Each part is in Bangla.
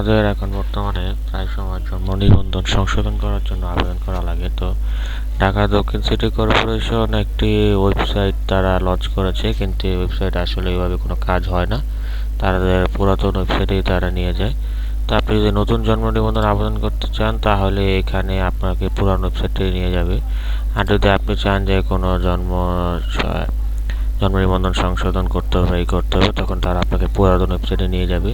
আমাদের এখন বর্তমানে প্রায় সময় জন্ম, নিবন্ধন সংশোধন করার জন্য আবেদন করা লাগে। তো ঢাকা দক্ষিণ সিটি কর্পোরেশন একটি ওয়েবসাইট তারা লঞ্চ করেছে, কিন্তু ওয়েবসাইট আসলে এইভাবে কোনো কাজ হয় না। তাদের পুরাতন ওয়েবসাইটেই তারা নিয়ে যায়। তো আপনি যদি নতুন জন্ম, নিবন্ধন আবেদন করতে চান, তাহলে এখানে আপনাকে পুরানো ওয়েবসাইটে নিয়ে যাবে। আর যদি আপনি চান যে কোনো জন্ম জন্ম নিবন্ধন সংশোধন করতে হবে, এই করতে হবে, তখন তারা আপনাকে পুরাতন ওয়েবসাইটে নিয়ে যাবে।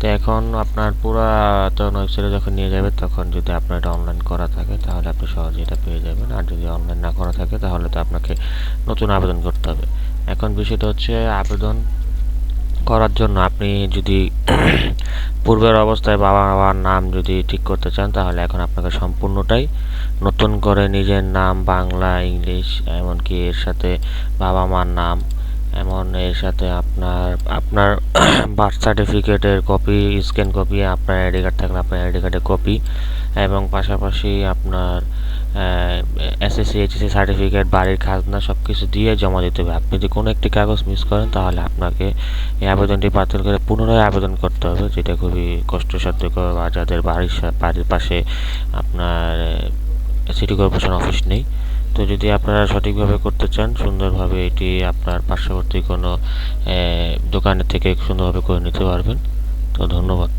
তো এখন আপনার পুরা পুরাতন ওয়েবসাইটে যখন নিয়ে যাবে, তখন যদি আপনার এটা অনলাইন করা থাকে, তাহলে আপনি সহজে এটা পেয়ে যাবেন। আর যদি অনলাইন না করা থাকে, তাহলে তো আপনাকে নতুন আবেদন করতে হবে। এখন বিষয়টা হচ্ছে আবেদন করার জন্য আপনি যদি পূর্বের অবস্থায় বাবা মার নাম যদি ঠিক করতে চান, তাহলে এখন আপনাকে সম্পূর্ণটাই নতুন করে নিজের নাম, বাংলা, ইংলিশ, এমনকি এর সাথে বাবা মার নাম এমন এর সাথে আপনার আপনার বার্থ সার্টিফিকেটের কপি স্ক্যান কপি আপনার আইডি কার্ড থাকলে আপনার আইডি কার্ডের কপি এবং পাশাপাশি আপনার এসএসসি এইচএসসি সার্টিফিকেট বাড়ির খাজনা সব কিছু দিয়ে জমা দিতে হবে। আপনি যদি কোনো একটি কাগজ মিস করেন তাহলে আপনাকে এই আবেদনটি বাতিল করে পুনরায় আবেদন করতে হবে, যেটা খুবই কষ্টসাধ্যকর বা যাদের বাড়ির বাড়ির পাশে আপনার সিটি কর্পোরেশন অফিস নেই। তো যদি আপনারা সঠিকভাবে করতে চান, সুন্দরভাবে এটি আপনার পার্শ্ববর্তী কোনো দোকানের থেকে সুন্দরভাবে করে নিতে পারবেন। তো ধন্যবাদ।